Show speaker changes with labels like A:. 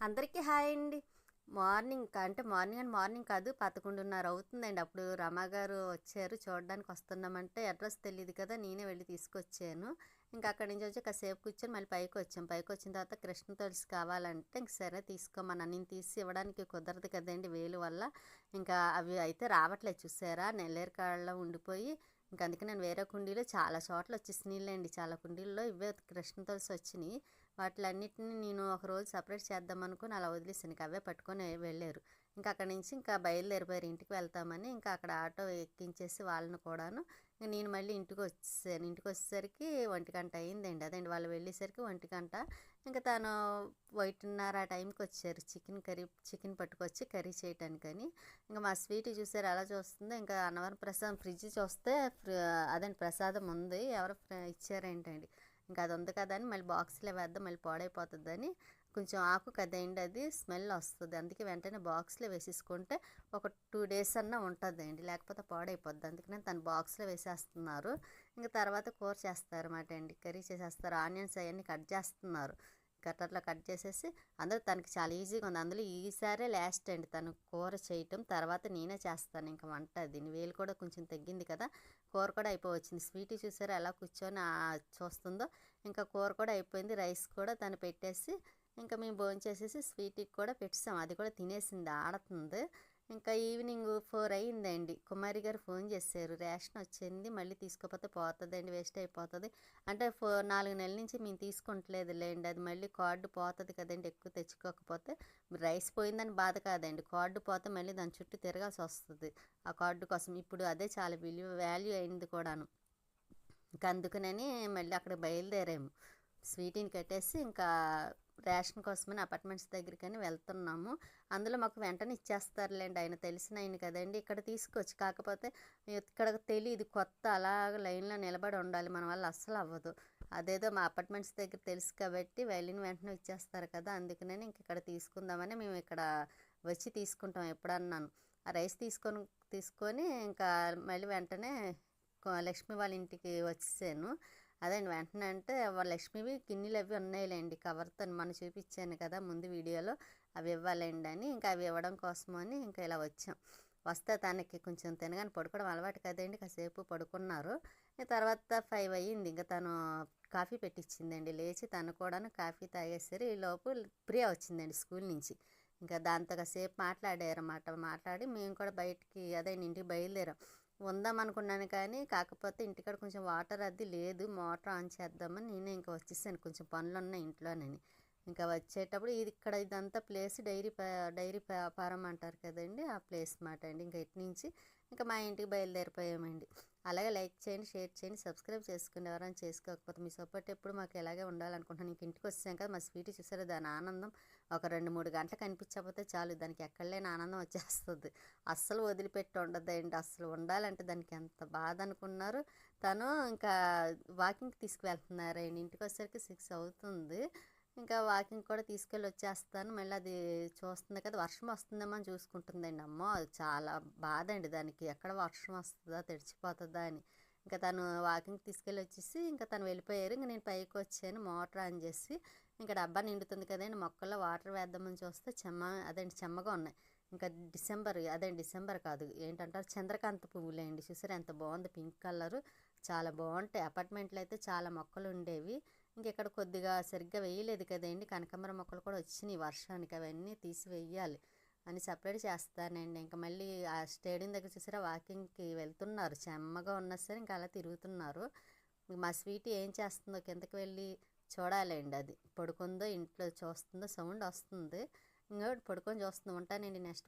A: అందరికీ హాయ్ అండి. మార్నింగ్ అంటే మార్నింగ్ అండ్ మార్నింగ్ కాదు పదకొండున్నర అవుతుందండి. అప్పుడు రమాగారు వచ్చారు చూడడానికి వస్తున్నామంటే అడ్రస్ తెలియదు కదా నేనే వెళ్ళి తీసుకొచ్చాను. ఇంకా అక్కడి నుంచి వచ్చి కాసేపు కూర్చొని మళ్ళీ పైకి వచ్చాం. పైకి వచ్చిన తర్వాత కృష్ణ తులసి కావాలంటే ఇంక సరే తీసుకోమన్నా నేను తీసి ఇవ్వడానికి కుదరదు కదండి వేలు వల్ల. ఇంకా అవి అయితే రావట్లేదు చూసారా నెల్లేరు కాళ్ళ ఉండిపోయి. ఇంకా అందుకే నేను వేరే కుండీలో చాలా చోట్ల వచ్చేసినాయిలేండి చాలా కుండీల్లో ఇవే కృష్ణ తులసి వచ్చినాయి. వాటిలన్నిటిని నేను ఒకరోజు సపరేట్ చేద్దాం అనుకుని అలా వదిలేసాను ఇంకా అవే పట్టుకొని వెళ్ళారు. ఇంకా అక్కడి నుంచి ఇంకా బయలుదేరిపోయారు. ఇంటికి వెళ్తామని ఇంకా అక్కడ ఆటో ఎక్కించేసి వాళ్ళని కూడాను ఇంకా నేను మళ్ళీ ఇంటికి వచ్చేసాను. ఇంటికి వచ్చేసరికి ఒంటి గంట అయిందండి. అదండి వాళ్ళు వెళ్ళేసరికి ఒంటి గంట. ఇంకా తను వైట్న్నర ఆ టైంకి వచ్చారు. చికెన్ కర్రీ చికెన్ పట్టుకొచ్చి కర్రీ చేయటానికని. ఇంకా మా స్వీట్ చూసారు అలా చూస్తుందో. ఇంకా అన్నవరం ప్రసాదం ఫ్రిడ్జ్ చూస్తే అదండి ప్రసాదం ఉంది. ఎవరు ఇచ్చారేంటండి. ఇంకా అది ఉంది కదా అని మళ్ళీ బాక్స్లో వేద్దాం మళ్ళీ పాడైపోతుందని కొంచెం ఆకు కదండి అది స్మెల్ వస్తుంది. అందుకే వెంటనే బాక్స్లో వేసేసుకుంటే ఒక టూ డేస్ అన్నా ఉంటుందండి. లేకపోతే పాడైపోద్ది. అందుకనే తను బాక్స్లో వేసేస్తున్నారు. ఇంకా తర్వాత కూర చేస్తారు అన్నమాట అండి. కర్రీ చేసేస్తారు. ఆనియన్స్ అవన్నీ కట్ చేస్తున్నారు. కట్టర్లో కట్ చేసేసి అందులో తనకి చాలా ఈజీగా ఉంది. అందులో ఈసారే లాస్ట్ అండి. తను కూర చేయటం తర్వాత నేనే చేస్తాను. ఇంకా వంట దీని వేలు కూడా కొంచెం తగ్గింది కదా. కూర కూడా అయిపోవచ్చింది. స్వీట్ చూసారా ఎలా కూర్చొని చూస్తుందో. ఇంకా కూర కూడా అయిపోయింది. రైస్ కూడా తను పెట్టేసి ఇంకా మేము భోజనం చేసేసి స్వీట్కి కూడా పెట్టాం అది కూడా తినేసింది. ఆడుతుంది. ఇంకా ఈవినింగ్ ఫోర్ అయ్యిందండి కుమారి గారు ఫోన్ చేశారు. రేషన్ వచ్చింది మళ్ళీ తీసుకోపోతే పోతుందండి వేస్ట్ అయిపోతుంది. అంటే ఫో నాలుగు నెలల నుంచి మేము తీసుకుంటలేదు లేండి అది మళ్ళీ కార్డు పోతుంది కదండి ఎక్కువ తెచ్చుకోకపోతే. రైస్ పోయిందని బాధ కాదండి. కార్డు పోతే మళ్ళీ దాని చుట్టూ తిరగాల్సి వస్తుంది. ఆ కార్డు కోసం ఇప్పుడు అదే చాలా విలువ వాల్యూ అయింది కూడాను. ఇంకా అందుకనని మళ్ళీ అక్కడ బయలుదేరాము. స్వీటీని కట్టేసి ఇంకా రేషన్ కోసమని అపార్ట్మెంట్స్ దగ్గరికని వెళ్తున్నాము. అందులో మాకు వెంటనే ఇచ్చేస్తారులేండి. ఆయన తెలిసిన ఆయన కదండి. ఇక్కడ తీసుకొచ్చి కాకపోతే ఇక్కడ తెలియదు కొత్త అలాగ లైన్లో నిలబడి ఉండాలి. మన వల్ల అస్సలు అవ్వదు. అదేదో మా అపార్ట్మెంట్స్ దగ్గర తెలుసు కాబట్టి వెళ్ళిన వెంటనే ఇచ్చేస్తారు కదా. అందుకనే ఇంక ఇక్కడ తీసుకుందామని మేము ఇక్కడ వచ్చి తీసుకుంటాం ఎప్పుడన్నాను. ఆ రైస్ తీసుకొని తీసుకొని ఇంకా మళ్ళీ వెంటనే లక్ష్మి వాళ్ళ ఇంటికి వచ్చేసాను. అదండి. వెంటనే అంటే లక్ష్మివి గిన్నెలు అవి ఉన్నాయిలేండి. కవర్తో మనం చూపించాను కదా ముందు వీడియోలో. అవి ఇవ్వాలండి అని ఇంకా అవి ఇవ్వడం కోసమని ఇంకా ఇలా వచ్చాం. వస్తే తనకి కొంచెం తినగానే పడుకోవడం అలవాటు కదండి. కాసేపు పడుకున్నారు. తర్వాత ఫైవ్ అయ్యింది. ఇంకా తను కాఫీ పెట్టించిందండి లేచి తను కూడా కాఫీ తాగేసరి ఈ లోపు ప్రియ వచ్చిందండి స్కూల్ నుంచి. ఇంకా దాంతో కాసేపు మాట్లాడారన్నమాట. మాట్లాడి మేము కూడా బయటికి అదే ఇంటికి బయలుదేరాం. ఉందాం అనుకున్నాను కానీ కాకపోతే ఇంటికాడ కొంచెం వాటర్ అది లేదు. మోటార్ ఆన్ చేద్దామని నేనే ఇంకా వచ్చేసాను. కొంచెం పనులు ఉన్నాయి ఇంట్లోనని ఇంకా వచ్చేటప్పుడు ఇది ఇక్కడ ఇదంతా ప్లేస్ డైరీ డైరీ వ్యాపారం అంటారు కదండి ఆ ప్లేస్ మాట అండి. ఇంకా ఇటు నుంచి ఇంకా మా ఇంటికి బయలుదేరిపోయామండి. అలాగే లైక్ చేయండి షేర్ చేయండి సబ్స్క్రైబ్ చేసుకుని ఎవరైనా చేసుకోకపోతే మీ సపోర్ట్ ఎప్పుడు మాకు ఎలాగే ఉండాలనుకుంటున్నాను. ఇంక ఇంటికి వచ్చాం కదా మా స్వీట్ చూసారు దాని ఆనందం ఒక రెండు మూడు గంటలు కనిపించకపోతే చాలు దానికి ఎక్కడలేని ఆనందం వచ్చేస్తుంది. అస్సలు వదిలిపెట్టి ఉండదండి అస్సలు ఉండాలంటే దానికి ఎంత బాధ అనుకున్నారు. తను ఇంకా వాకింగ్కి తీసుకువెళ్తున్నారండి ఇంటికి వచ్చేసరికి సిక్స్ అవుతుంది. ఇంకా వాకింగ్ కూడా తీసుకెళ్ళి వచ్చేస్తాను. మళ్ళీ అది చూస్తుంది కదా వర్షం వస్తుందేమో అని చూసుకుంటుందండి. అమ్మో! చాలా బాధ అండి దానికి. ఎక్కడ వర్షం వస్తుందా తెడిచిపోతుందా అని. ఇంకా తను వాకింగ్ తీసుకెళ్ళి వచ్చేసి ఇంకా తను వెళ్ళిపోయారు. ఇంకా నేను పైకి వచ్చాను మోటార్ ఆన్ చేసి. ఇంకా డబ్బా నిండుతుంది కదండి మొక్కల్లో వాటర్ వేద్దామని చూస్తే చెమ్మ అదండి చెమ్మగా ఉన్నాయి. ఇంకా డిసెంబర్ అదే డిసెంబర్ కాదు ఏంటంటారు? చంద్రకాంత పువ్వులే అండి. చూసారు ఎంత బాగుంది పింక్ కలరు. చాలా బాగుంటాయి. అపార్ట్మెంట్లో అయితే చాలా మొక్కలు ఉండేవి. ఇంకెక్కడ కొద్దిగా సరిగ్గా వేయలేదు కదండి. కనకాంబర మొక్కలు కూడా వచ్చినాయి వర్షానికి అవన్నీ తీసి వేయాలి అని సపరేట్ చేస్తానండి. ఇంకా మళ్ళీ ఆ స్టేడియం దగ్గర చూసారా వాకింగ్కి వెళ్తున్నారు. చెమ్మగా ఉన్నా సరే ఇంకా అలా తిరుగుతున్నారు. మా స్వీట్ ఏం చేస్తుందో కిందకి వెళ్ళి చూడాలండి అది. పడుకుందో ఇంట్లో చూస్తుందో సౌండ్ వస్తుంది. ఇంకా పడుకొని చూస్తుంది. ఉంటానండి నెక్స్ట్